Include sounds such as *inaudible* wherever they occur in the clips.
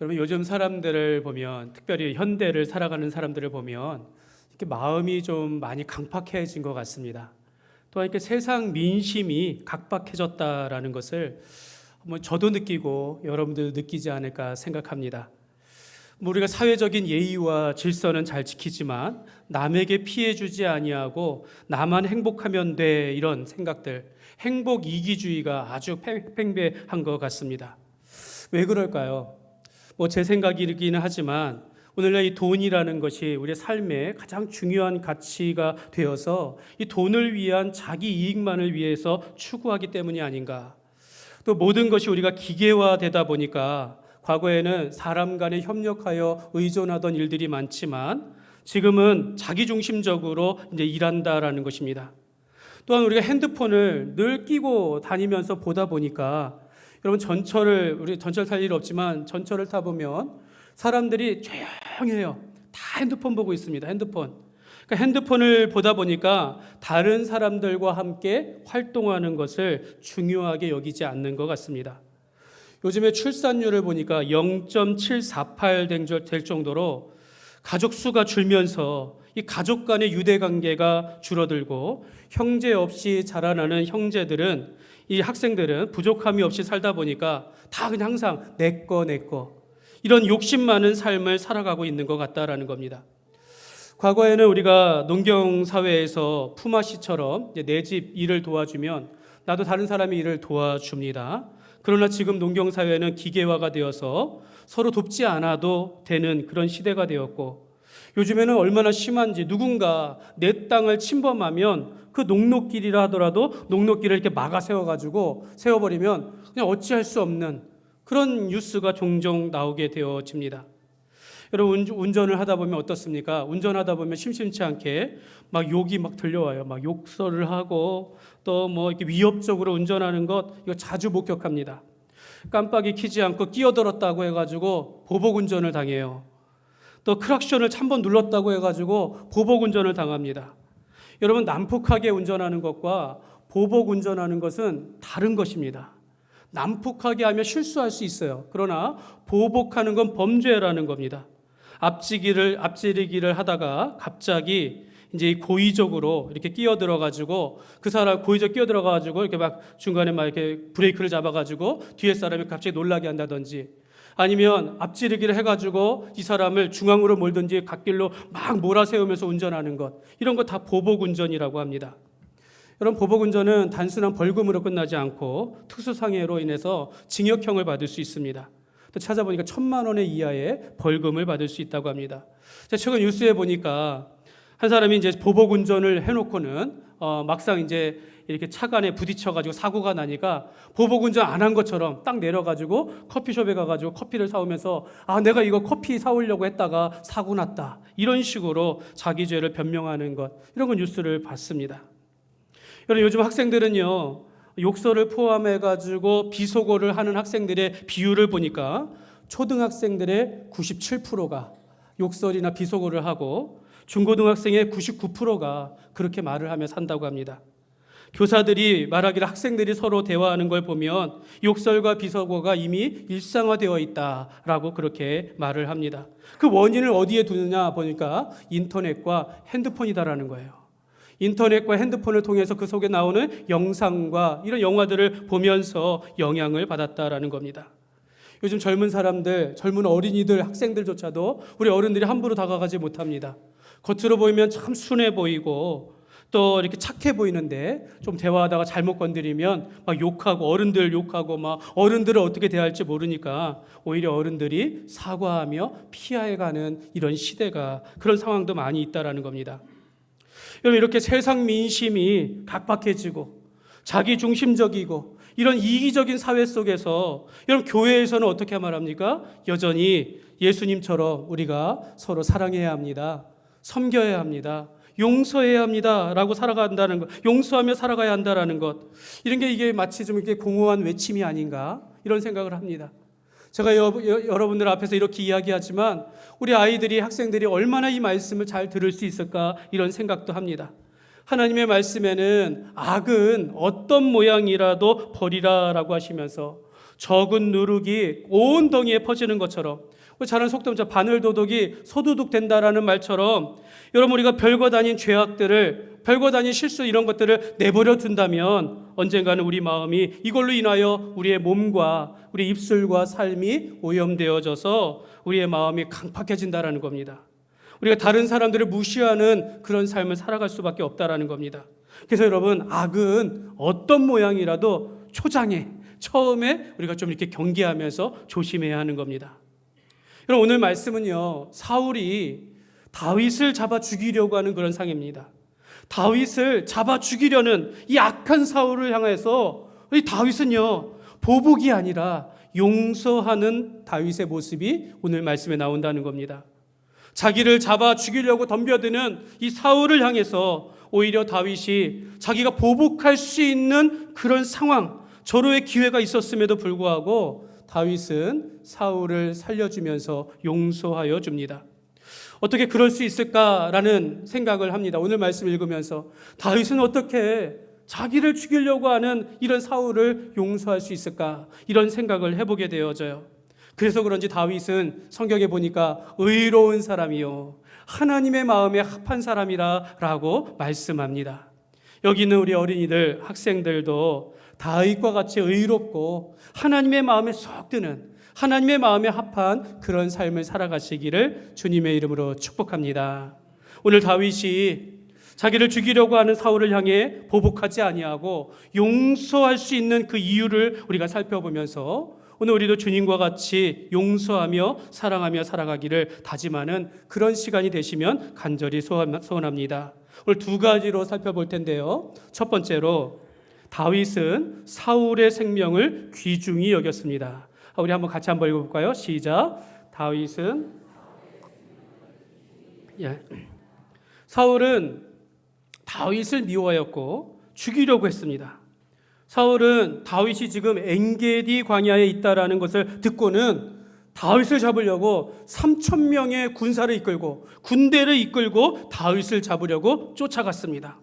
여러분 요즘 사람들을 보면 특별히 현대를 살아가는 사람들을 보면 이렇게 마음이 좀 많이 강팍해진 것 같습니다. 또한 이렇게 세상 민심이 각박해졌다라는 것을 뭐 저도 느끼고 여러분들 느끼지 않을까 생각합니다. 뭐 우리가 사회적인 예의와 질서는 잘 지키지만 남에게 피해 주지 아니하고 나만 행복하면 돼 이런 생각들 행복 이기주의가 아주 팽- 팽배한 것 같습니다. 왜 그럴까요? 뭐 제 생각이기는 하지만 오늘날 이 돈이라는 것이 우리의 삶의 가장 중요한 가치가 되어서 이 돈을 위한 자기 이익만을 위해서 추구하기 때문이 아닌가. 또 모든 것이 우리가 기계화되다 보니까 과거에는 사람 간에 협력하여 의존하던 일들이 많지만 지금은 자기 중심적으로 이제 일한다라는 것입니다. 또한 우리가 핸드폰을 늘 끼고 다니면서 보다 보니까 여러분 전철을 우리 전철 탈 일 없지만 전철을 타 보면 사람들이 조용해요. 다 핸드폰 보고 있습니다. 핸드폰. 그러니까 핸드폰을 보다 보니까 다른 사람들과 함께 활동하는 것을 중요하게 여기지 않는 것 같습니다. 요즘에 출산율을 보니까 0.748 될 정도로 가족 수가 줄면서 이 가족 간의 유대 관계가 줄어들고 형제 없이 자라나는 형제들은 이 학생들은 부족함이 없이 살다 보니까 다 그냥 항상 내꺼 내꺼 이런 욕심 많은 삶을 살아가고 있는 것 같다라는 겁니다. 과거에는 우리가 농경 사회에서 품아 씨처럼 내 집 일을 도와주면 나도 다른 사람의 일을 도와줍니다. 그러나 지금 농경 사회는 기계화가 되어서 서로 돕지 않아도 되는 그런 시대가 되었고 요즘에는 얼마나 심한지 누군가 내 땅을 침범하면 그 농로길이라 하더라도 농로길을 이렇게 막아 세워 가지고 세워버리면 그냥 어찌할 수 없는 그런 뉴스가 종종 나오게 되어집니다. 여러분 운- 운전을 하다 보면 어떻습니까? 운전하다 보면 심심치 않게 막 욕이 막 들려와요. 막 욕설을 하고 또 뭐 이렇게 위협적으로 운전하는 것 이거 자주 목격합니다. 깜빡이 켜지 않고 끼어들었다고 해가지고 보복 운전을 당해요. 또 크락션을 한 번 눌렀다고 해가지고 보복 운전을 당합니다. 여러분 난폭하게 운전하는 것과 보복 운전하는 것은 다른 것입니다. 난폭하게 하면 실수할 수 있어요. 그러나 보복하는 건 범죄라는 겁니다. 앞지기를 앞지르기를 하다가 갑자기 이제 이 고의적으로 이렇게 끼어들어 가지고 그 사람 고의적 끼어들어 가지고 이렇게 막 중간에 막 이렇게 브레이크를 잡아 가지고 뒤에 사람이 갑자기 놀라게 한다든지 아니면 앞지르기를 해 가지고 이 사람을 중앙으로 몰든지 갓길로 막 몰아세우면서 운전하는 것 이런 거 다 보복 운전이라고 합니다. 여러분 보복 운전은 단순한 벌금으로 끝나지 않고 특수상해로 인해서 징역형을 받을 수 있습니다. 또 찾아보니까 천만 원의 이하의 벌금을 받을 수 있다고 합니다. 제가 최근 뉴스에 보니까 한 사람이 이제 보복 운전을 해놓고는 어, 막상 이제 이렇게 차간에 부딪혀가지고 사고가 나니까 보복 운전 안 한 것처럼 딱 내려가지고 커피숍에 가가지고 커피를 사오면서 아 내가 이거 커피 사오려고 했다가 사고 났다 이런 식으로 자기 죄를 변명하는 것 이런 거 뉴스를 봤습니다. 여러분 요즘 학생들은요 욕설을 포함해 가지고 비속어를 하는 학생들의 비율을 보니까 초등학생들의 97%가 욕설이나 비속어를 하고 중고등학생의 99%가 그렇게 말을 하며 산다고 합니다. 교사들이 말하기를 학생들이 서로 대화하는 걸 보면 욕설과 비속어가 이미 일상화되어 있다라고 그렇게 말을 합니다. 그 원인을 어디에 두느냐 보니까 인터넷과 핸드폰이다라는 거예요. 인터넷과 핸드폰을 통해서 그 속에 나오는 영상과 이런 영화들을 보면서 영향을 받았다라는 겁니다. 요즘 젊은 사람들, 젊은 어린이들, 학생들조차도 우리 어른들이 함부로 다가가지 못합니다. 겉으로 보이면 참 순해 보이고 또 이렇게 착해 보이는데 좀 대화하다가 잘못 건드리면 막 욕하고 어른들 욕하고 막 어른들을 어떻게 대할지 모르니까 오히려 어른들이 사과하며 피해가는 이런 시대가 그런 상황도 많이 있다라는 겁니다. 여러분 이렇게 세상 민심이 각박해지고 자기 중심적이고 이런 이기적인 사회 속에서 여러분 교회에서는 어떻게 말합니까? 여전히 예수님처럼 우리가 서로 사랑해야 합니다. 섬겨야 합니다. 용서해야 합니다라고 살아간다는 것, 용서하며 살아가야 한다라는 것, 이런 게 이게 마치 좀 이렇게 공허한 외침이 아닌가 이런 생각을 합니다. 제가 여, 여, 여러분들 앞에서 이렇게 이야기하지만 우리 아이들이 학생들이 얼마나 이 말씀을 잘 들을 수 있을까 이런 생각도 합니다. 하나님의 말씀에는 악은 어떤 모양이라도 버리라라고 하시면서 적은 누룩이 온 덩이에 퍼지는 것처럼 잘 아는 속담자 바늘도둑이 소도둑 된다라는 말처럼 여러분 우리가 별거 아닌 죄악들을 별거 아닌 실수 이런 것들을 내버려 둔다면 언젠가는 우리 마음이 이걸로 인하여 우리의 몸과 우리 입술과 삶이 오염되어져서 우리의 마음이 강팍해진다라는 겁니다. 우리가 다른 사람들을 무시하는 그런 삶을 살아갈 수밖에 없다라는 겁니다. 그래서 여러분 악은 어떤 모양이라도 초장에 처음에 우리가 좀 이렇게 경계하면서 조심해야 하는 겁니다. 여러분 오늘 말씀은요 사울이 다윗을 잡아 죽이려고 하는 그런 상입니다. 다윗을 잡아 죽이려는 이 악한 사울을 향해서 이 다윗은요 보복이 아니라 용서하는 다윗의 모습이 오늘 말씀에 나온다는 겁니다. 자기를 잡아 죽이려고 덤벼드는 이 사울을 향해서 오히려 다윗이 자기가 보복할 수 있는 그런 상황, 절호의 기회가 있었음에도 불구하고 다윗은 사울을 살려주면서 용서하여 줍니다. 어떻게 그럴 수 있을까라는 생각을 합니다. 오늘 말씀 읽으면서 다윗은 어떻게 자기를 죽이려고 하는 이런 사울을 용서할 수 있을까? 이런 생각을 해보게 되어져요. 그래서 그런지 다윗은 성경에 보니까 의로운 사람이요. 하나님의 마음에 합한 사람이라 라고 말씀합니다. 여기 있는 우리 어린이들, 학생들도 다윗과 같이 의롭고 하나님의 마음에 쏙 드는 하나님의 마음에 합한 그런 삶을 살아가시기를 주님의 이름으로 축복합니다. 오늘 다윗이 자기를 죽이려고 하는 사울을 향해 보복하지 아니하고 용서할 수 있는 그 이유를 우리가 살펴보면서 오늘 우리도 주님과 같이 용서하며 사랑하며 살아가기를 다짐하는 그런 시간이 되시면 간절히 소원합니다. 오늘 두 가지로 살펴볼 텐데요. 첫 번째로 다윗은 사울의 생명을 귀중히 여겼습니다. 우리 한번 같이 한번 읽어볼까요? 시작. 다윗은 예. 사울은 다윗을 미워하였고 죽이려고 했습니다. 사울은 다윗이 지금 엔게디 광야에 있다라는 것을 듣고는 다윗을 잡으려고 3천 명의 군사를 이끌고 군대를 이끌고 다윗을 잡으려고 쫓아갔습니다.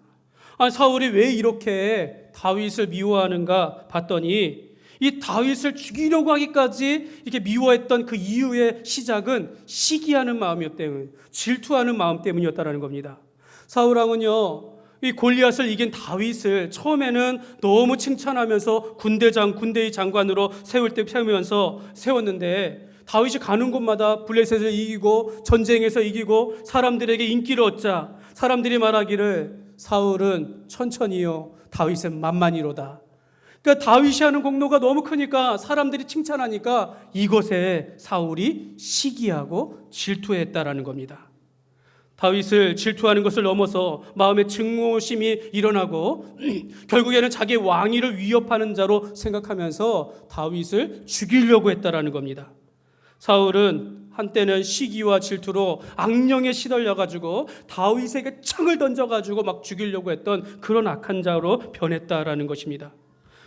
아, 사울이 왜 이렇게 다윗을 미워하는가 봤더니 이 다윗을 죽이려고 하기까지 이렇게 미워했던 그 이유의 시작은 시기하는 마음이었 때문, 질투하는 마음 때문이었다라는 겁니다. 사울 왕은요, 이 골리앗을 이긴 다윗을 처음에는 너무 칭찬하면서 군대장, 군대의 장관으로 세울 때 세우면서 세웠는데 다윗이 가는 곳마다 블레셋을 이기고 전쟁에서 이기고 사람들에게 인기를 얻자 사람들이 말하기를 사울은 천천히요 다윗은 만만히로다. 그러니까 다윗이 하는 공로가 너무 크니까 사람들이 칭찬하니까 이것에 사울이 시기하고 질투했다라는 겁니다. 다윗을 질투하는 것을 넘어서 마음의 증오심이 일어나고 *clears throat* 결국에는 자기 왕위를 위협하는 자로 생각하면서 다윗을 죽이려고 했다라는 겁니다. 사울은 한때는 시기와 질투로 악령에 시달려 가지고 다윗에게 창을 던져 가지고 막 죽이려고 했던 그런 악한 자로 변했다라는 것입니다.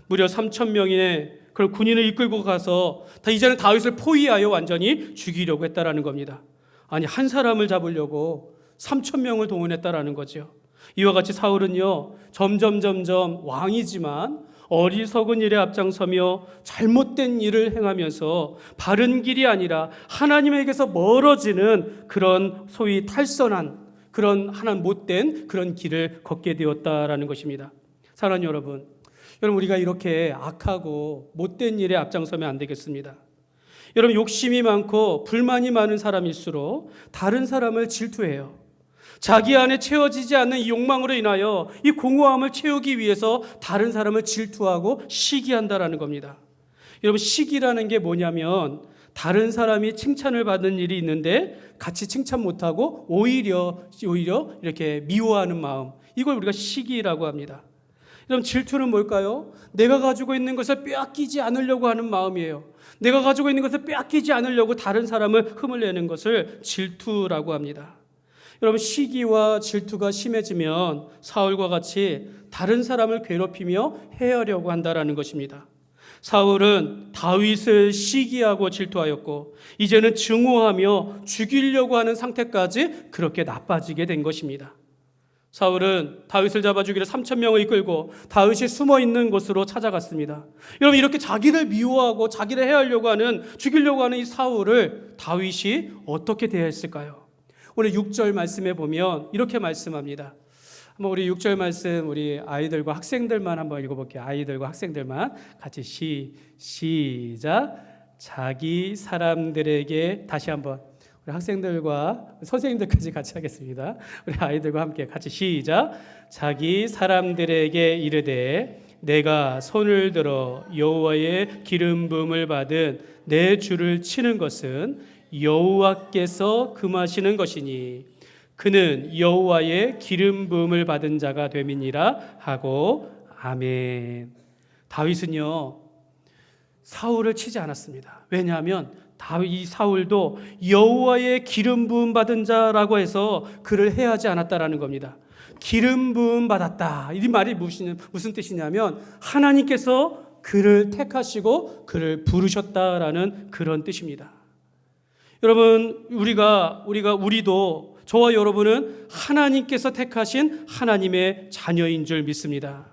무려 3천 명의 그런 군인을 이끌고 가서 다 이제는 다윗을 포위하여 완전히 죽이려고 했다라는 겁니다. 아니 한 사람을 잡으려고 3천 명을 동원했다라는 거죠. 이와 같이 사울은요 점점 점점 왕이지만 어리석은 일에 앞장서며 잘못된 일을 행하면서 바른 길이 아니라 하나님에게서 멀어지는 그런 소위 탈선한 그런 하나 못된 그런 길을 걷게 되었다라는 것입니다. 사랑하는 여러분, 여러분 우리가 이렇게 악하고 못된 일에 앞장서면 안 되겠습니다. 여러분 욕심이 많고 불만이 많은 사람일수록 다른 사람을 질투해요. 자기 안에 채워지지 않는 이 욕망으로 인하여 이 공허함을 채우기 위해서 다른 사람을 질투하고 시기한다라는 겁니다. 여러분 시기라는 게 뭐냐면 다른 사람이 칭찬을 받는 일이 있는데 같이 칭찬 못하고 오히려 오히려 이렇게 미워하는 마음 이걸 우리가 시기라고 합니다. 여러분 질투는 뭘까요? 내가 가지고 있는 것을 빼앗기지 않으려고 하는 마음이에요. 내가 가지고 있는 것을 빼앗기지 않으려고 다른 사람을 흠을 내는 것을 질투라고 합니다. 여러분 시기와 질투가 심해지면 사울과 같이 다른 사람을 괴롭히며 해하려고 한다라는 것입니다. 사울은 다윗을 시기하고 질투하였고 이제는 증오하며 죽이려고 하는 상태까지 그렇게 나빠지게 된 것입니다. 사울은 다윗을 잡아 죽이려 3천 명을 이끌고 다윗이 숨어 있는 곳으로 찾아갔습니다. 여러분 이렇게 자기를 미워하고 자기를 해하려고 하는 죽이려고 하는 이 사울을 다윗이 어떻게 대했을까요? 오늘 6절 말씀에 보면 이렇게 말씀합니다. 한번 우리 6절 말씀 우리 아이들과 학생들만 한번 읽어볼게요. 아이들과 학생들만 같이 시 시작 자기 사람들에게 다시 한번 우리 학생들과 선생님들까지 같이 하겠습니다. 우리 아이들과 함께 같이 시작. 자기 사람들에게 이르되 내가 손을 들어 여호와의 기름 부음을 받은 내 주를 치는 것은 여호와께서 금하시는 것이니 그는 여호와의 기름 부음을 받은 자가 됨이니라 하고 아멘. 다윗은요 사울을 치지 않았습니다. 왜냐하면 다윗 이 사울도 여호와의 기름 부음 받은 자라고 해서 그를 해하지 않았다라는 겁니다. 기름 부음 받았다. 이 말이 무슨 무슨 뜻이냐면 하나님께서 그를 택하시고 그를 부르셨다라는 그런 뜻입니다. 여러분 우리가 우리가 우리도 저와 여러분은 하나님께서 택하신 하나님의 자녀인 줄 믿습니다.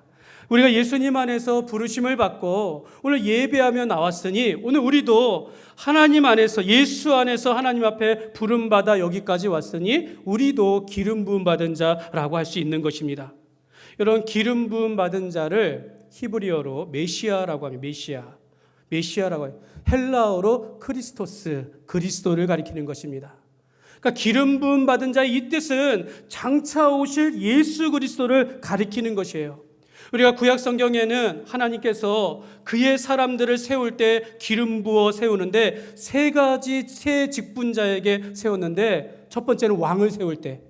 우리가 예수님 안에서 부르심을 받고 오늘 예배하며 나왔으니 오늘 우리도 하나님 안에서 예수 안에서 하나님 앞에 부름 받아 여기까지 왔으니 우리도 기름 부음 받은 자라고 할 수 있는 것입니다. 여러분 기름 부음 받은 자를 히브리어로 메시아라고 하면 메시아 메시아라고 해요. 헬라어로 크리스토스 그리스도를 가리키는 것입니다. 그러니까 기름 부음 받은 자의 이 뜻은 장차 오실 예수 그리스도를 가리키는 것이에요. 우리가 구약 성경에는 하나님께서 그의 사람들을 세울 때 기름 부어 세우는데 세 가지 세 직분자에게 세웠는데 첫 번째는 왕을 세울 때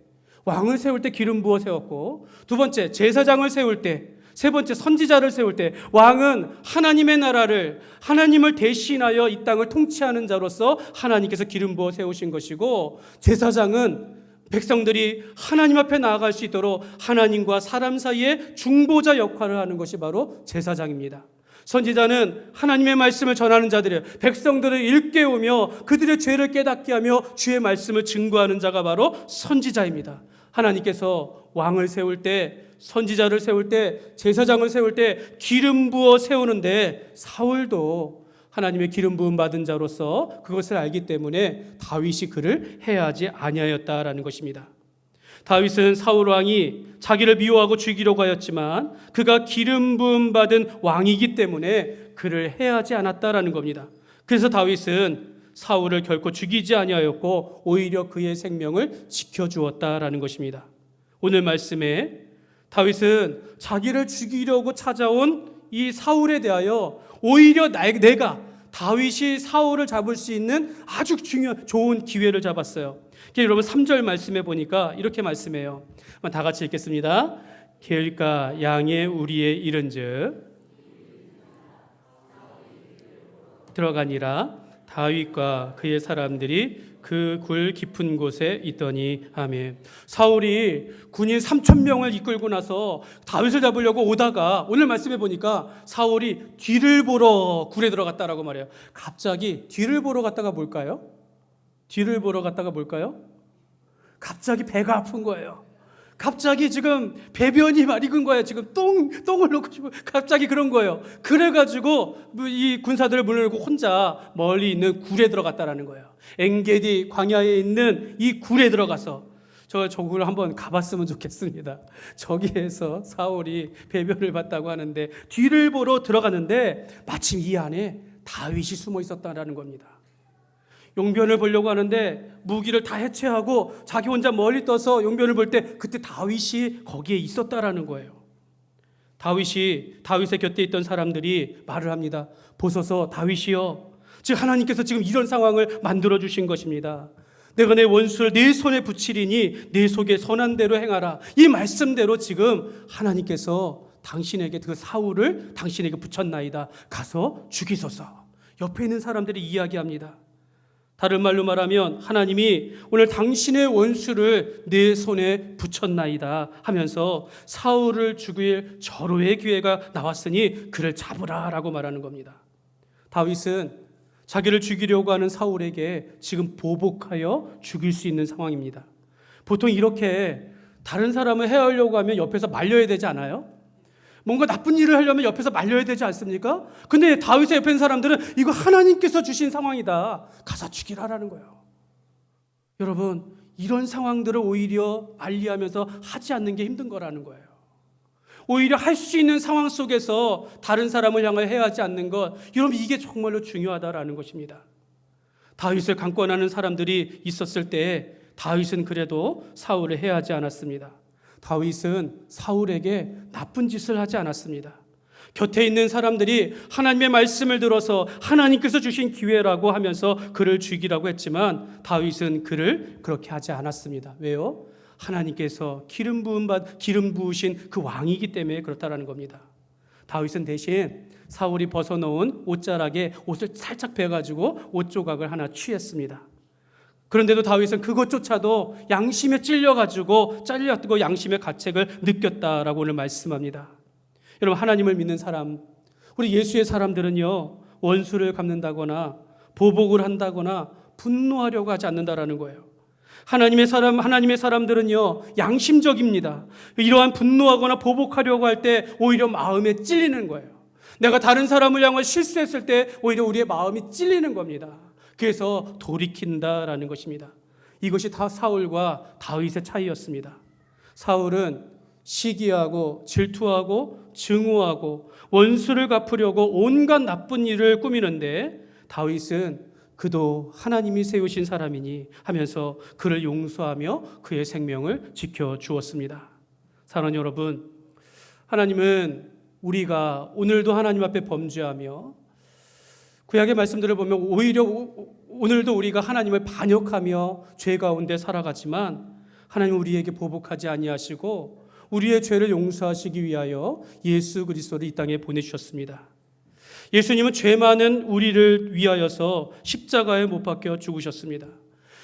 왕을 세울 때 기름 부어 세웠고 두 번째 제사장을 세울 때 세 번째 선지자를 세울 때 왕은 하나님의 나라를 하나님을 대신하여 이 땅을 통치하는 자로서 하나님께서 기름 부어 세우신 것이고 제사장은 백성들이 하나님 앞에 나아갈 수 있도록 하나님과 사람 사이에 중보자 역할을 하는 것이 바로 제사장입니다. 선지자는 하나님의 말씀을 전하는 자들이에요. 백성들을 일깨우며 그들의 죄를 깨닫게 하며 주의 말씀을 증거하는 자가 바로 선지자입니다. 하나님께서 왕을 세울 때 선지자를 세울 때 제사장을 세울 때 기름 부어 세우는데 사울도 하나님의 기름 부음 받은 자로서 그것을 알기 때문에 다윗이 그를 해하지 아니하였다라는 것입니다. 다윗은 사울 왕이 자기를 미워하고 죽이려고 하였지만 그가 기름 부음 받은 왕이기 때문에 그를 해하지 않았다라는 겁니다. 그래서 다윗은 사울을 결코 죽이지 아니하였고 오히려 그의 생명을 지켜 주었다라는 것입니다. 오늘 말씀에 다윗은 자기를 죽이려고 찾아온 이 사울에 대하여 오히려 나, 내가 다윗이 사울을 잡을 수 있는 아주 중요한 좋은 기회를 잡았어요. 여러분 3절 말씀에 보니까 이렇게 말씀해요. 다 같이 읽겠습니다. 게을까 양의 우리의 이른즉 들어가니라 다윗과 그의 사람들이 그 굴 깊은 곳에 있더니 아멘. 사울이 군인 3천 명을 이끌고 나서 다윗을 잡으려고 오다가 오늘 말씀해 보니까 사울이 뒤를 보러 굴에 들어갔다라고 말해요. 갑자기 뒤를 보러 갔다가 뭘까요? 뒤를 보러 갔다가 뭘까요? 갑자기 배가 아픈 거예요. 갑자기 지금 배변이 막 익은 거예요. 지금 똥 똥을 넣고 싶어. 갑자기 그런 거예요. 그래가지고 이 군사들을 물러내고 혼자 멀리 있는 굴에 들어갔다라는 거예요. 엥게디 광야에 있는 이 굴에 들어가서 저 저굴 한번 가봤으면 좋겠습니다. 저기에서 사울이 배변을 봤다고 하는데 뒤를 보러 들어갔는데 마침 이 안에 다윗이 숨어 있었다라는 겁니다. 용변을 보려고 하는데 무기를 다 해체하고 자기 혼자 멀리 떠서 용변을 볼 때 그때 다윗이 거기에 있었다라는 거예요. 다윗이 다윗의 곁에 있던 사람들이 말을 합니다. 보소서 다윗이여. 즉 하나님께서 지금 이런 상황을 만들어 주신 것입니다. 내가 내 원수를 내 손에 붙이리니 내 속에 선한 대로 행하라. 이 말씀대로 지금 하나님께서 당신에게 그 사울을 당신에게 붙였나이다. 가서 죽이소서. 옆에 있는 사람들이 이야기합니다. 다른 말로 말하면 하나님이 오늘 당신의 원수를 내 손에 붙였나이다 하면서 사울을 죽일 절호의 기회가 나왔으니 그를 잡으라라고 말하는 겁니다. 다윗은 자기를 죽이려고 하는 사울에게 지금 보복하여 죽일 수 있는 상황입니다. 보통 이렇게 다른 사람을 해하려고 하면 옆에서 말려야 되지 않아요? 뭔가 나쁜 일을 하려면 옆에서 말려야 되지 않습니까? 근데 다윗의 옆에 있는 사람들은 이거 하나님께서 주신 상황이다. 가서 죽이라라는 거예요. 여러분, 이런 상황들을 오히려 알리하면서 하지 않는 게 힘든 거라는 거예요. 오히려 할 수 있는 상황 속에서 다른 사람을 향하여 해하지 않는 것, 여러분 이게 정말로 중요하다라는 것입니다. 다윗을 강권하는 사람들이 있었을 때 다윗은 그래도 사울을 해하지 않았습니다. 다윗은 사울에게 나쁜 짓을 하지 않았습니다. 곁에 있는 사람들이 하나님의 말씀을 들어서 하나님께서 주신 기회라고 하면서 그를 죽이라고 했지만 다윗은 그를 그렇게 하지 않았습니다. 왜요? 하나님께서 기름 부음 받 기름 부으신 그 왕이기 때문에 그렇다라는 겁니다. 다윗은 대신 사울이 벗어놓은 옷자락에 옷을 살짝 베가지고 옷 조각을 하나 취했습니다. 그런데도 다윗은 그것조차도 양심에 찔려가지고 잘렸고 양심의 가책을 느꼈다라고 오늘 말씀합니다. 여러분 하나님을 믿는 사람, 우리 예수의 사람들은요 원수를 갚는다거나 보복을 한다거나 분노하려고 하지 않는다라는 거예요. 하나님의 사람, 하나님의 사람들은요, 양심적입니다. 이러한 분노하거나 보복하려고 할 때 오히려 마음에 찔리는 거예요. 내가 다른 사람을 향해 실수했을 때 오히려 우리의 마음이 찔리는 겁니다. 그래서 돌이킨다라는 것입니다. 이것이 다 사울과 다윗의 차이였습니다. 사울은 시기하고 질투하고 증오하고 원수를 갚으려고 온갖 나쁜 일을 꾸미는데 다윗은 그도 하나님이 세우신 사람이니 하면서 그를 용서하며 그의 생명을 지켜 주었습니다. 사랑하는 여러분, 하나님은 우리가 오늘도 하나님 앞에 범죄하며 구약의 말씀들을 보면 오히려 오늘도 우리가 하나님을 반역하며 죄 가운데 살아가지만 하나님 우리에게 보복하지 아니하시고 우리의 죄를 용서하시기 위하여 예수 그리스도를 이 땅에 보내주셨습니다. 예수님은 죄 많은 우리를 위하여서 십자가에 못 박혀 죽으셨습니다.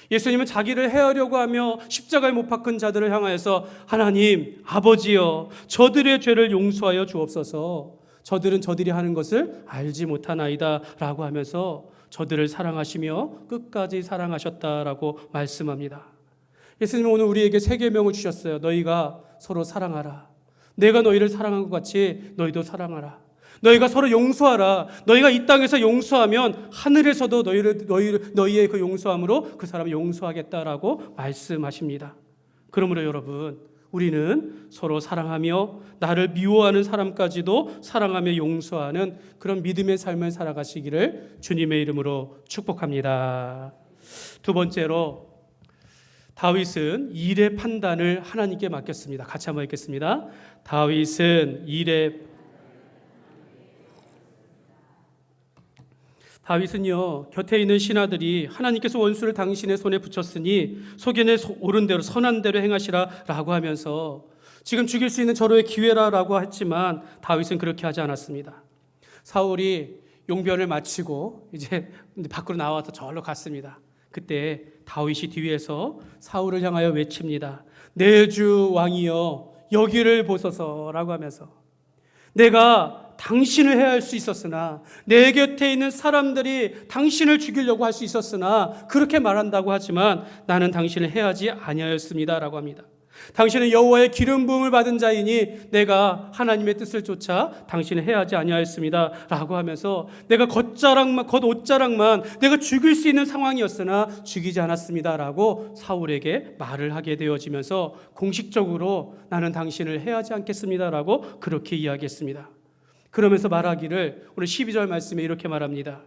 예수님은 자기를 해하려고 하며 십자가에 못 박은 자들을 향하여서 하나님 아버지여 저들의 죄를 용서하여 주옵소서 저들은 저들이 하는 것을 알지 못하나이다 라고 하면서 저들을 사랑하시며 끝까지 사랑하셨다라고 말씀합니다. 예수님은 오늘 우리에게 세 계명을 주셨어요. 너희가 서로 사랑하라. 내가 너희를 사랑한 것 같이 너희도 사랑하라. 너희가 서로 용서하라. 너희가 이 땅에서 용서하면 하늘에서도 너희를 너희 너희의 그 용서함으로 그 사람을 용서하겠다라고 말씀하십니다. 그러므로 여러분 우리는 서로 사랑하며 나를 미워하는 사람까지도 사랑하며 용서하는 그런 믿음의 삶을 살아가시기를 주님의 이름으로 축복합니다. 두 번째로 다윗은 일의 판단을 하나님께 맡겼습니다. 같이 한번 읽겠습니다. 다윗은 일의 다윗은요 곁에 있는 신하들이 하나님께서 원수를 당신의 손에 붙였으니 소견에 옳은 대로 선한 대로 행하시라라고 하면서 지금 죽일 수 있는 절호의 기회라라고 했지만 다윗은 그렇게 하지 않았습니다. 사울이 용변을 마치고 이제 *laughs* 밖으로 나와서 절로 갔습니다. 그때 다윗이 뒤에서 사울을 향하여 외칩니다. 내 주 왕이여 여기를 보소서라고 하면서 내가 당신을 해야 할수 있었으나 내 곁에 있는 사람들이 당신을 죽이려고 할 수 있었으나 그렇게 말한다고 하지만 나는 당신을 해하지 아니하였습니다라고 합니다. 당신은 여호와의 기름 부음을 받은 자이니 내가 하나님의 뜻을 쫓아 당신을 해하지 아니하였습니다라고 하면서 내가 겉자락만 겉옷자락만 내가 죽일 수 있는 상황이었으나 죽이지 않았습니다라고 사울에게 말을 하게 되어지면서 공식적으로 나는 당신을 해하지 않겠습니다라고 그렇게 이야기했습니다. 그러면서 말하기를 오늘 12절 말씀에 이렇게 말합니다.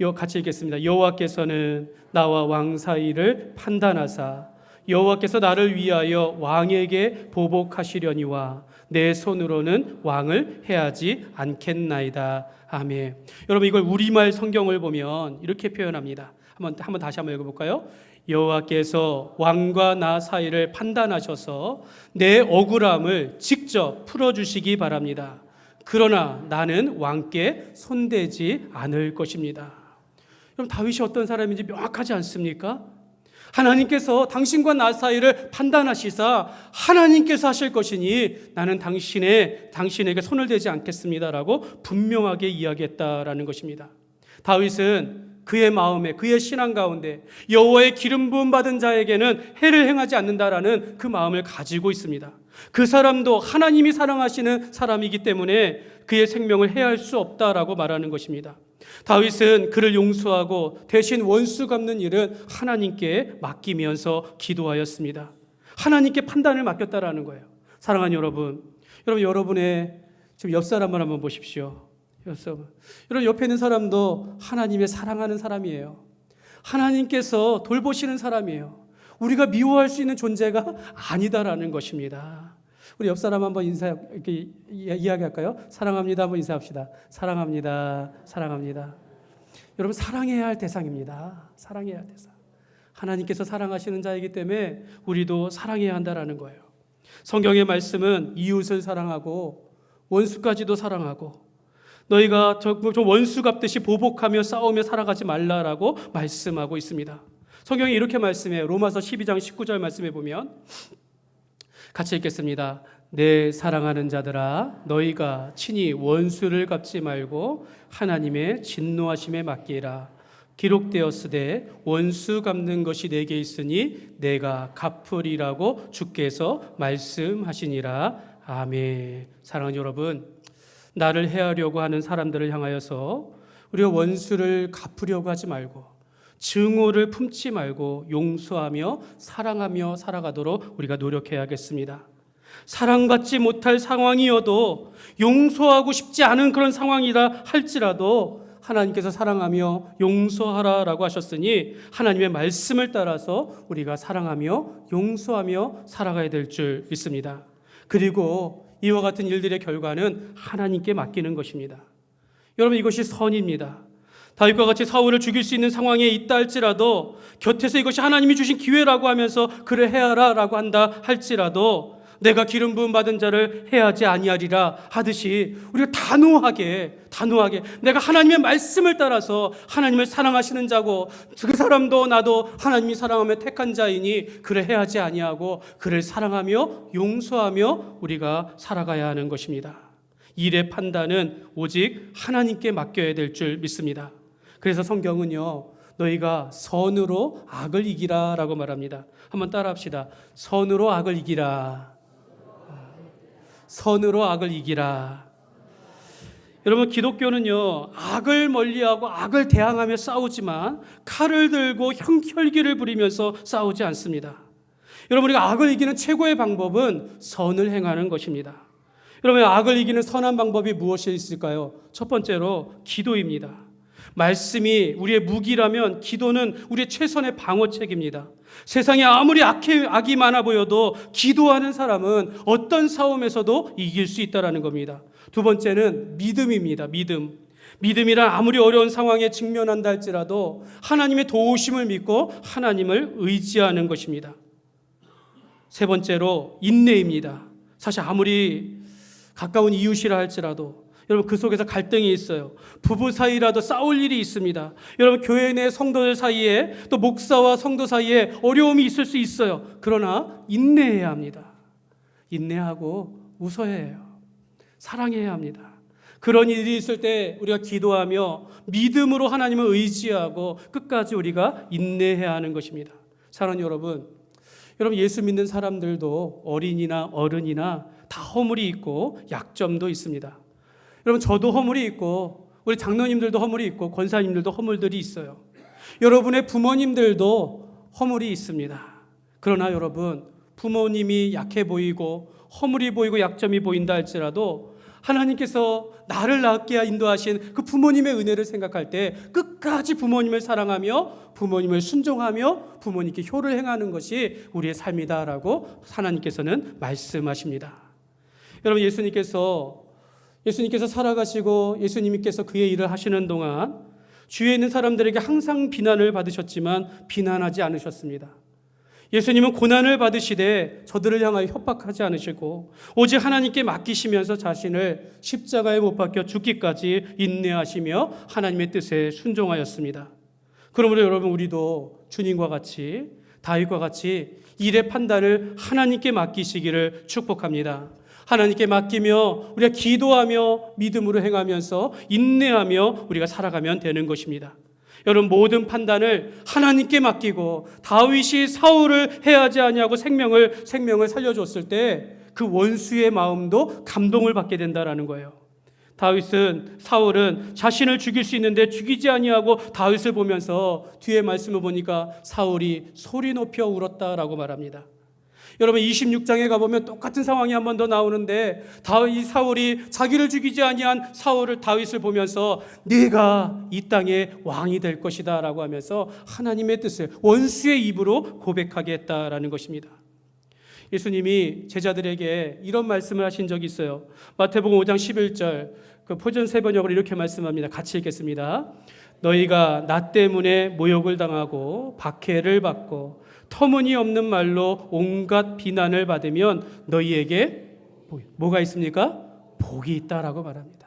여 같이 읽겠습니다. 여호와께서는 나와 왕 사이를 판단하사 여호와께서 나를 위하여 왕에게 보복하시려니와 내 손으로는 왕을 해하지 않겠나이다. 아멘. 여러분 이걸 우리말 성경을 보면 이렇게 표현합니다. 한번 한번 다시 한번 읽어 볼까요? 여호와께서 왕과 나 사이를 판단하셔서 내 억울함을 직접 풀어 주시기 바랍니다. 그러나 나는 왕께 손대지 않을 것입니다. 그럼 다윗이 어떤 사람인지 명확하지 않습니까? 하나님께서 당신과 나 사이를 판단하시사 하나님께서 하실 것이니 나는 당신의 당신에게 손을 대지 않겠습니다라고 분명하게 이야기했다라는 것입니다. 다윗은 그의 마음에 그의 신앙 가운데 여호와의 기름 부음 받은 자에게는 해를 행하지 않는다라는 그 마음을 가지고 있습니다. 그 사람도 하나님이 사랑하시는 사람이기 때문에 그의 생명을 해할 수 없다라고 말하는 것입니다. 다윗은 그를 용서하고 대신 원수 갚는 일은 하나님께 맡기면서 기도하였습니다. 하나님께 판단을 맡겼다라는 거예요. 사랑하는 여러분, 여러분 여러분의 지금 옆 사람을 한번 보십시오. 옆 사람. 여러분 옆에 있는 사람도 하나님의 사랑하는 사람이에요. 하나님께서 돌보시는 사람이에요. 우리가 미워할 수 있는 존재가 아니다라는 것입니다. 우리 옆 사람 한번 인사 이렇게 이- 이야기할까요? 사랑합니다. 한번 인사합시다. 사랑합니다. 사랑합니다. 여러분 사랑해야 할 대상입니다. 사랑해야 할 대상. 하나님께서 사랑하시는 자이기 때문에 우리도 사랑해야 한다라는 거예요. 성경의 말씀은 이웃을 사랑하고 원수까지도 사랑하고 너희가 저, 저 원수 갚듯이 보복하며 싸우며 살아가지 말라라고 말씀하고 있습니다. 성경이 이렇게 말씀해요. 로마서 12장 19절 말씀해 보면 같이 읽겠습니다. 내 사랑하는 자들아 너희가 친히 원수를 갚지 말고 하나님의 진노하심에 맡기라. 기록되었으되 원수 갚는 것이 내게 있으니 내가 갚으리라고 주께서 말씀하시니라. 아멘. 사랑하는 여러분, 나를 해하려고 하는 사람들을 향하여서 우리가 원수를 갚으려고 하지 말고 증오를 품지 말고 용서하며 사랑하며 살아가도록 우리가 노력해야겠습니다. 사랑받지 못할 상황이어도 용서하고 싶지 않은 그런 상황이라 할지라도 하나님께서 사랑하며 용서하라 라고 하셨으니 하나님의 말씀을 따라서 우리가 사랑하며 용서하며 살아가야 될 줄 믿습니다. 그리고 이와 같은 일들의 결과는 하나님께 맡기는 것입니다. 여러분 이것이 선입니다. 다윗과 같이 사울을 죽일 수 있는 상황에 있다 할지라도 곁에서 이것이 하나님이 주신 기회라고 하면서 그래 해야라라고 한다 할지라도 내가 기름 부음 받은 자를 해야지 아니하리라 하듯이 우리가 단호하게 단호하게 내가 하나님의 말씀을 따라서 하나님을 사랑하시는 자고 그 사람도 나도 하나님이 사랑하며 택한 자이니 그래 해야지 아니하고 그를 사랑하며 용서하며 우리가 살아가야 하는 것입니다. 일의 판단은 오직 하나님께 맡겨야 될 줄 믿습니다. 그래서 성경은요, 너희가 선으로 악을 이기라 라고 말합니다. 한번 따라 합시다. 선으로 악을 이기라. 선으로 악을 이기라. 여러분 기독교는요 악을 멀리하고 악을 대항하며 싸우지만 칼을 들고 형혈기를 부리면서 싸우지 않습니다. 여러분 우리가 악을 이기는 최고의 방법은 선을 행하는 것입니다. 여러분 악을 이기는 선한 방법이 무엇이 있을까요? 첫 번째로 기도입니다. 말씀이 우리의 무기라면 기도는 우리의 최선의 방어책입니다. 세상에 아무리 악해, 악이 많아 보여도 기도하는 사람은 어떤 싸움에서도 이길 수 있다라는 겁니다. 두 번째는 믿음입니다. 믿음. 믿음이란 아무리 어려운 상황에 직면한다 할지라도 하나님의 도우심을 믿고 하나님을 의지하는 것입니다. 세 번째로 인내입니다. 사실 아무리 가까운 이웃이라 할지라도 여러분 그 속에서 갈등이 있어요. 부부 사이라도 싸울 일이 있습니다. 여러분 교회 내 성도들 사이에 또 목사와 성도 사이에 어려움이 있을 수 있어요. 그러나 인내해야 합니다. 인내하고 웃어야 해요. 사랑해야 합니다. 그런 일이 있을 때 우리가 기도하며 믿음으로 하나님을 의지하고 끝까지 우리가 인내해야 하는 것입니다. 사랑하는 여러분, 여러분 예수 믿는 사람들도 어린이나 어른이나 다 허물이 있고 약점도 있습니다. 여러분 저도 허물이 있고 우리 장로님들도 허물이 있고 권사님들도 허물들이 있어요. 여러분의 부모님들도 허물이 있습니다. 그러나 여러분 부모님이 약해 보이고 허물이 보이고 약점이 보인다 할지라도 하나님께서 나를 낳게 인도하신 그 부모님의 은혜를 생각할 때 끝까지 부모님을 사랑하며 부모님을 순종하며 부모님께 효를 행하는 것이 우리의 삶이다라고 하나님께서는 말씀하십니다. 여러분 예수님께서 예수님께서 살아가시고 예수님께서 그의 일을 하시는 동안 주위에 있는 사람들에게 항상 비난을 받으셨지만 비난하지 않으셨습니다. 예수님은 고난을 받으시되 저들을 향하여 협박하지 않으시고 오직 하나님께 맡기시면서 자신을 십자가에 못 박혀 죽기까지 인내하시며 하나님의 뜻에 순종하였습니다. 그러므로 여러분 우리도 주님과 같이 다윗과 같이 일의 판단을 하나님께 맡기시기를 축복합니다. 하나님께 맡기며 우리가 기도하며 믿음으로 행하면서 인내하며 우리가 살아가면 되는 것입니다. 여러분 모든 판단을 하나님께 맡기고 다윗이 사울을 해야지 아니하고 생명을 생명을 살려줬을 때 그 원수의 마음도 감동을 받게 된다라는 거예요. 다윗은 사울은 자신을 죽일 수 있는데 죽이지 아니하고 다윗을 보면서 뒤에 말씀을 보니까 사울이 소리 높여 울었다라고 말합니다. 여러분 26장에 가보면 똑같은 상황이 한 번 더 나오는데 다윗 사울이 자기를 죽이지 아니한 사울을 다윗을 보면서 네가 이 땅의 왕이 될 것이다라고 하면서 하나님의 뜻을 원수의 입으로 고백하게 했다라는 것입니다. 예수님이 제자들에게 이런 말씀을 하신 적이 있어요. 마태복음 5장 11절 그 포전 세 번역으로 이렇게 말씀합니다. 같이 읽겠습니다. 너희가 나 때문에 모욕을 당하고 박해를 받고 터무니없는 말로 온갖 비난을 받으면 너희에게 뭐가 있습니까? 복이 있다라고 말합니다.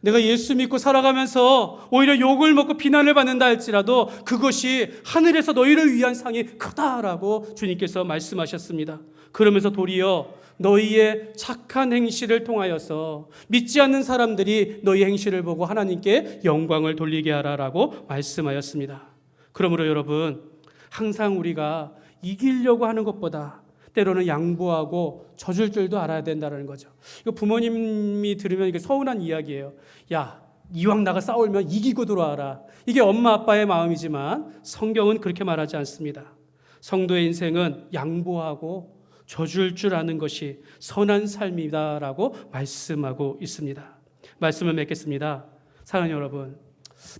내가 예수 믿고 살아가면서 오히려 욕을 먹고 비난을 받는다 할지라도 그것이 하늘에서 너희를 위한 상이 크다라고 주님께서 말씀하셨습니다. 그러면서 도리어 너희의 착한 행실을 통하여서 믿지 않는 사람들이 너희 행실을 보고 하나님께 영광을 돌리게 하라라고 말씀하였습니다. 그러므로 여러분 항상 우리가 이기려고 하는 것보다 때로는 양보하고 져줄 줄도 알아야 된다는 거죠. 이거 부모님이 들으면 이게 서운한 이야기예요. 야, 이왕 나가 싸우면 이기고 들어와라. 이게 엄마 아빠의 마음이지만 성경은 그렇게 말하지 않습니다. 성도의 인생은 양보하고 져줄 줄 아는 것이 선한 삶이다라고 말씀하고 있습니다. 말씀을 맺겠습니다. 사랑하는 여러분,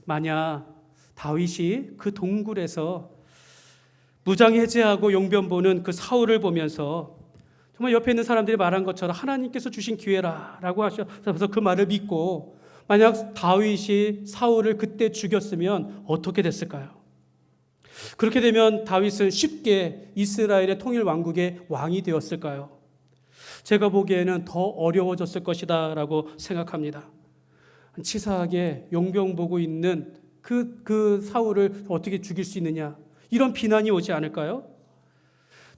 만약 다윗이 그 동굴에서 무장 해제하고 용변 보는 그 사울을 보면서 정말 옆에 있는 사람들이 말한 것처럼 하나님께서 주신 기회라라고 하셔서 그 말을 믿고 만약 다윗이 사울을 그때 죽였으면 어떻게 됐을까요? 그렇게 되면 다윗은 쉽게 이스라엘의 통일 왕국의 왕이 되었을까요? 제가 보기에는 더 어려워졌을 것이다라고 생각합니다. 치사하게 용병 보고 있는 그, 그 사울을 어떻게 죽일 수 있느냐? 이런 비난이 오지 않을까요?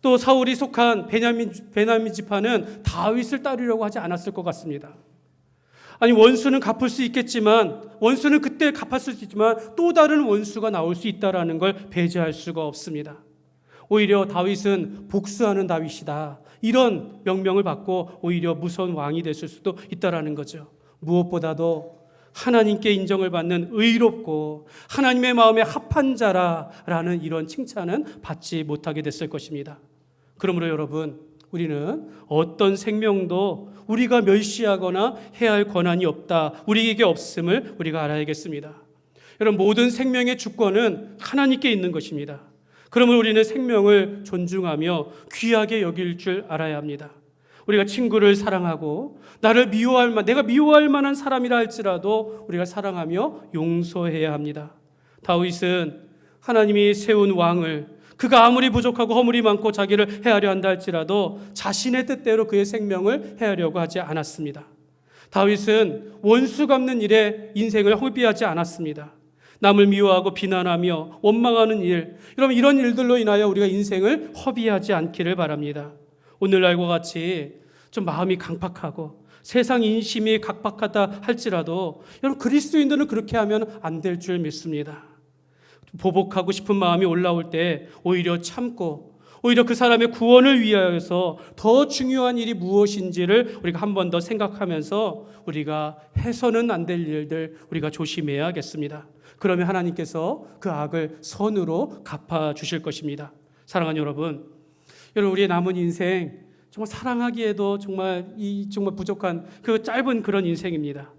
또 사울이 속한 베냐민, 베냐민 지파는 다윗을 따르려고 하지 않았을 것 같습니다. 아니 원수는 갚을 수 있겠지만 원수는 그때 갚았을 수 있지만 또 다른 원수가 나올 수 있다라는 걸 배제할 수가 없습니다. 오히려 다윗은 복수하는 다윗이다. 이런 명명을 받고 오히려 무서운 왕이 됐을 수도 있다라는 거죠. 무엇보다도 하나님께 인정을 받는 의롭고 하나님의 마음에 합한 자라라는 이런 칭찬은 받지 못하게 됐을 것입니다. 그러므로 여러분, 우리는 어떤 생명도 우리가 멸시하거나 해야 할 권한이 없다. 우리에게 없음을 우리가 알아야겠습니다. 여러분, 모든 생명의 주권은 하나님께 있는 것입니다. 그러므로 우리는 생명을 존중하며 귀하게 여길 줄 알아야 합니다. 우리가 친구를 사랑하고 나를 미워할 만 내가 미워할 만한 사람이라 할지라도 우리가 사랑하며 용서해야 합니다. 다윗은 하나님이 세운 왕을 그가 아무리 부족하고 허물이 많고 자기를 해하려 한다 할지라도 자신의 뜻대로 그의 생명을 해하려고 하지 않았습니다. 다윗은 원수 갚는 일에 인생을 허비하지 않았습니다. 남을 미워하고 비난하며 원망하는 일, 여러분 이런 일들로 인하여 우리가 인생을 허비하지 않기를 바랍니다. 오늘날과 같이 좀 마음이 강팍하고 세상 인심이 각박하다 할지라도 여러분 그리스도인들은 그렇게 하면 안 될 줄 믿습니다. 보복하고 싶은 마음이 올라올 때 오히려 참고 오히려 그 사람의 구원을 위하여서 더 중요한 일이 무엇인지를 우리가 한 번 더 생각하면서 우리가 해서는 안 될 일들 우리가 조심해야겠습니다. 그러면 하나님께서 그 악을 선으로 갚아 주실 것입니다. 사랑하는 여러분, 여러분 우리의 남은 인생 정말 사랑하기에도 정말 이 정말 부족한 그 짧은 그런 인생입니다.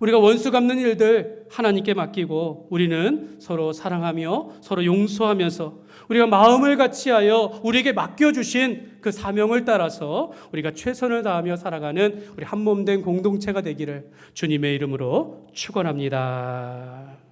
우리가 원수 갚는 일들 하나님께 맡기고 우리는 서로 사랑하며 서로 용서하면서 우리가 마음을 같이하여 우리에게 맡겨 주신 그 사명을 따라서 우리가 최선을 다하며 살아가는 우리 한 몸 된 공동체가 되기를 주님의 이름으로 축원합니다.